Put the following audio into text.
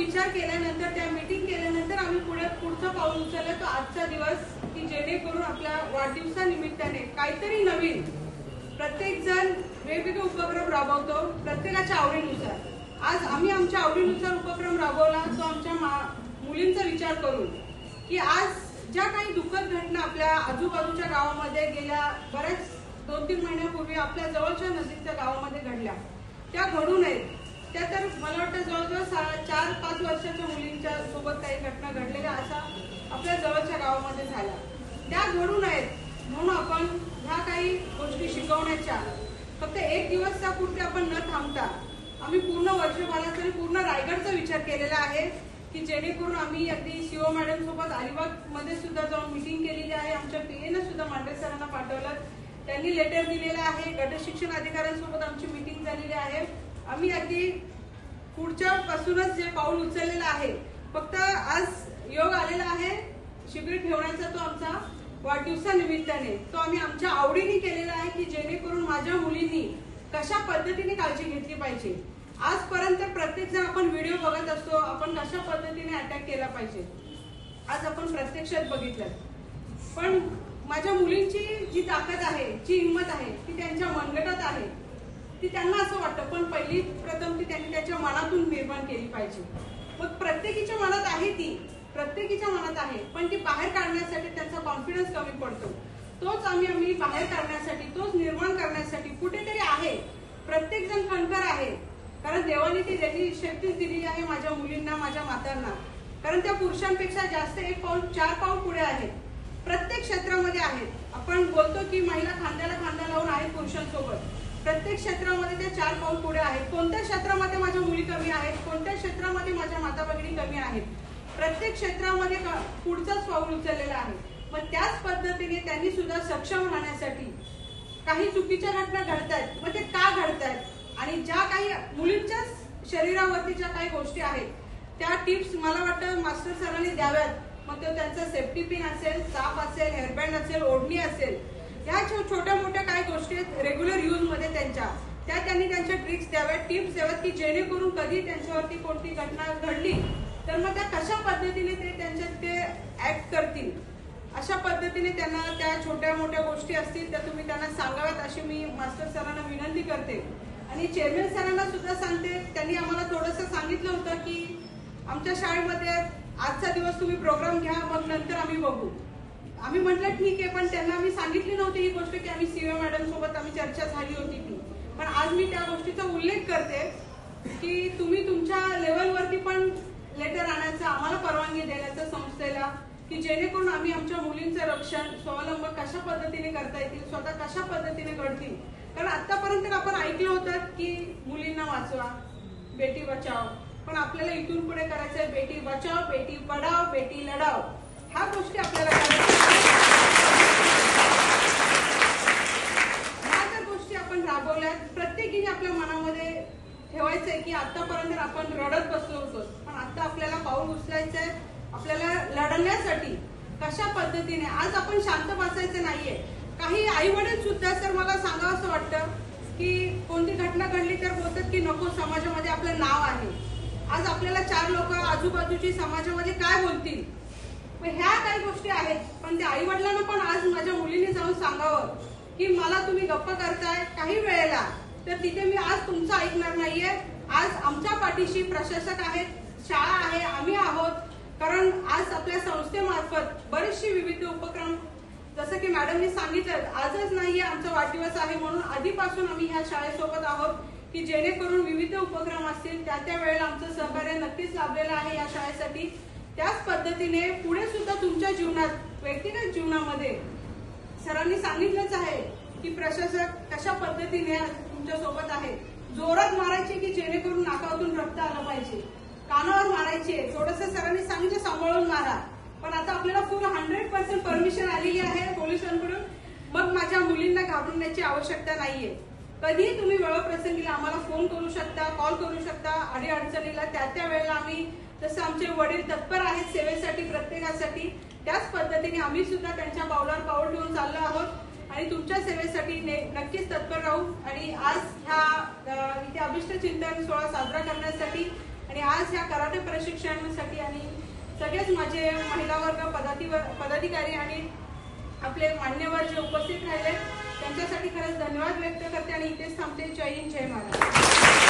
विचार केल्यानंतर त्या मीटिंग केल्यानंतर आम्ही पुढे पुढचं पाऊल उचललं. तो आजचा दिवस की जेणेकरून आपल्या वाढदिवसानिमित्ताने काहीतरी नवीन प्रत्येक जण वेगवेगळे उपक्रम राबवतो प्रत्येकाच्या आवडीनुसार. आज आम्ही आमच्या आवडीनुसार उपक्रम राबवला तो आमच्या मा- मुलींचा विचार करून की आज ज्या काही दुःखद घटना आपल्या आजूबाजूच्या गावामध्ये गेल्या बऱ्याच दोन तीन महिन्यापूर्वी आपल्या जवळच्या नजीकच्या गावामध्ये घडल्या. त्या घडू नयेत त्या तर मला वाटतं जवळजवळ सा- चार पाच वर्षाच्या मुलींच्या सोबत काही घटना घडलेल्या अशा आपल्या जवळच्या गावामध्ये झाल्या त्या घडू नयेत म्हणून आपण ह्या काही गोष्टी शिकवण्याच्या. फक्त एक दिवस पुरते आपण न थांबता आम्ही पूर्ण वर्षभरात तरी पूर्ण रायगडचा विचार केलेला आहे की जेणेकरून आम्ही अगदी सीओ मॅडम सोबत अलिबागमध्ये सुद्धा जाऊन मिटिंग केलेली आहे. आमच्या पीएनं सुद्धा मांडे सरांना पाठवलं. त्यांनी लेटर दिलेलं आहे. गट शिक्षण अधिकाऱ्यांसोबत आमची मिटिंग झालेली आहे. आम्ही अगदी पुढच्या पासूनच जे पाऊल उचललेलं आहे फक्त आज योग आलेला आहे शिबिर ठेवण्याचा तो आमचा वाढदिवसानिमित्ताने. तो आम्ही आमच्या आवडीने केलेला आहे की जेणेकरून माझ्या मुलींनी कशा पद्धतीने काळजी घेतली पाहिजे. आजपर्यंत प्रत्येक जण आपण व्हिडिओ बघत असतो आपण कशा पद्धतीने अटॅक केला पाहिजे. आज आपण प्रत्यक्षात बघितलं. पण माझ्या मुलींची जी ताकद आहे जी हिंमत आहे ती त्यांच्या मनगटात आहे. ती त्यांना असं वाटतं पण पहिली प्रथम ती त्यांनी त्याच्या मनातून निर्माण केली पाहिजे. मग प्रत्येकीच्या मनात आहे ती प्रत्येकीच्या मनात आहे पण ती बाहेर काढण्यासाठी त्यांचा कॉन्फिडन्स कमी पडतो. तोच आम्ही आम्ही बाहेर काढण्यासाठी तोच निर्माण करण्यासाठी कुठेतरी आहे. प्रत्येक जण खणकर आहे. कारण देवाने ती त्यांनी शक्तीच दिलेली आहे माझ्या मुलींना माझ्या मातांना. कारण त्या पुरुषांपेक्षा जास्त एक पाऊल चार पाऊल पुढे आहेत प्रत्येक क्षेत्रामध्ये आहेत आपण बोलतो की महिला खांद्याला खांदा लावून आहेत पुरुषांसोबत. प्रत्येक क्षेत्रामध्ये त्या चार पाऊल पुढे आहेत. कोणत्या क्षेत्रामध्ये कमी आहेत कोणत्या क्षेत्रामध्ये माझ्या माता भगिनी कमी आहेत? प्रत्येक क्षेत्रामध्ये पुढचाच पाऊल उचललेला आहे. मग त्याच पद्धतीने त्यांनी सुद्धा सक्षम राहण्यासाठी काही चुकीच्या घटना घडतायत मग ते का घडतायत? आणि ज्या काही मुलींच्या शरीरावरती ज्या काही गोष्टी आहेत त्या टिप्स मला वाटतं मास्टर सरांनी द्याव्यात. मग तो त्यांचा सेफ्टी पिन असेल साप असेल हेअरबँड असेल ओढणी असेल ह्या छोट्या मोठ्या काही गोष्टी आहेत रेग्युलर यूजमध्ये त्यांच्या. त्या त्यांनी त्यांच्या ट्रिक्स द्याव्यात टिप्स द्याव्यात की जेणेकरून कधी त्यांच्यावरती कोणती घटना घडली तर मग त्या कशा पद्धतीने ते त्यांच्यात ते ऍक्ट करतील? अशा पद्धतीने त्यांना त्या छोट्या मोठ्या गोष्टी असतील त्या तुम्ही त्यांना सांगाव्यात अशी मी मास्टर सरांना विनंती करते. आणि चेअरमॅन सरांना सुद्धा सांगते त्यांनी आम्हाला थोडंसं सांगितलं होतं की आमच्या शाळेमध्ये आजचा दिवस तुम्ही प्रोग्राम घ्या मग नंतर आम्ही बघू. आम्ही म्हटलं ठीक आहे पण त्यांना आम्ही सांगितली नव्हती ही गोष्ट की आम्ही सीओ मॅडम सोबत आम्ही चर्चा झाली होती ती गोष्टीचा उल्लेख करते की तुम्ही तुमच्या लेवलवरती पण लेटर आणायचं आम्हाला परवानगी देण्याचं संस्थेला की जेणेकरून आम्ही आमच्या मुलींचं रक्षण स्वावलंब कशा पद्धतीने करता येतील स्वतः कशा पद्धतीने घडतील? कारण आतापर्यंत आपण ऐकलं होतं की मुलींना वाचवा बेटी बचाव. पण आपल्याला इथून पुढे करायचं आहे बेटी बचाव बेटी पढाव बेटी लढाव. ह्या गोष्टी आपल्याला करायच्या. गोष्टी प्रत्येकीने आपल्या मनामध्ये ठेवायचंय की आतापर्यंत आपण रडत बसलो होतो. पण आता आपल्याला पाऊल उचलायचंय. आपल्याला लढण्यासाठी कशा पद्धतीने? आज आपण शांत बसायचं नाहीये. काही आई वडील सुद्धा सर मला सांगावं असं वाटतं की कोणती घटना घडली तर बोलतात की नको समाजामध्ये आपलं नाव आहे. आज आपल्याला चार लोक आजूबाजूची समाजामध्ये काय बोलतील? मग ह्या काही गोष्टी आहेत. पण त्या आई वडिलांना पण आज माझ्या मुलीने जाऊन सांगावं की मला तुम्ही गप्प करताय. काही वेळेला तर तिथे मी आज तुमचं ऐकणार नाहीये. आज आमच्या पाठीशी प्रशासक आहेत शाळा आहे आम्ही आहोत. कारण आज आपल्या संस्थेमार्फत बरेचसे विविध उपक्रम जसं की मॅडमनी सांगितलं आजच नाहीये आमचा वाढदिवस आहे म्हणून आधीपासून आम्ही ह्या शाळेसोबत आहोत की जेणेकरून विविध उपक्रम असतील त्या त्या वेळेला आमचं सहकार्य नक्कीच लाभलेलं आहे या शाळेसाठी. त्याच पद्धतीने पुढे सुद्धा तुमच्या जीवनात व्यक्तिगत जीवनामध्ये सरांनी सांगितलंच आहे की प्रशासक कशा पद्धतीने तुमच्यासोबत आहे जोरात मारायचे की जेणेकरून नाकातून रक्त आलं पाहिजे? कानावर मारायचे थोडस सरांनी सांगितलं सांभाळून मारा. पण आता आपल्याला पूर्ण हंड्रेड पर्सेंट परमिशन आलेली आहे पोलिसांकडून. मग माझ्या मुलींना घाबरण्याची आवश्यकता नाहीये. कधीही तुम्ही वेळप्रसंगीला आम्हाला फोन करू शकता कॉल करू शकता. अडी अडचणीला त्या त्या वेळेला आम्ही जसं आमचे वडील तत्पर आहेत सेवेसाठी प्रत्येकासाठी त्याच पद्धतीने आम्ही सुद्धा त्यांच्या पावलावर पाऊल ठेवून चाललो आहोत. आणि तुमच्या सेवेसाठी ने- नक्कीच तत्पर राहू. आणि आज ह्या इथे अभिष्ट चिंतन सोहळा साजरा करण्यासाठी आणि आज ह्या कराटे प्रशिक्षणासाठी आणि सगळेच माझे महिला वर्ग पदाधी पदाधिकारी आणि आपले मान्यवर जे उपस्थित राहिले त्यांच्यासाठी खरंच धन्यवाद व्यक्त करते आणि इथेच थांबते. जय हिंद जय महाराज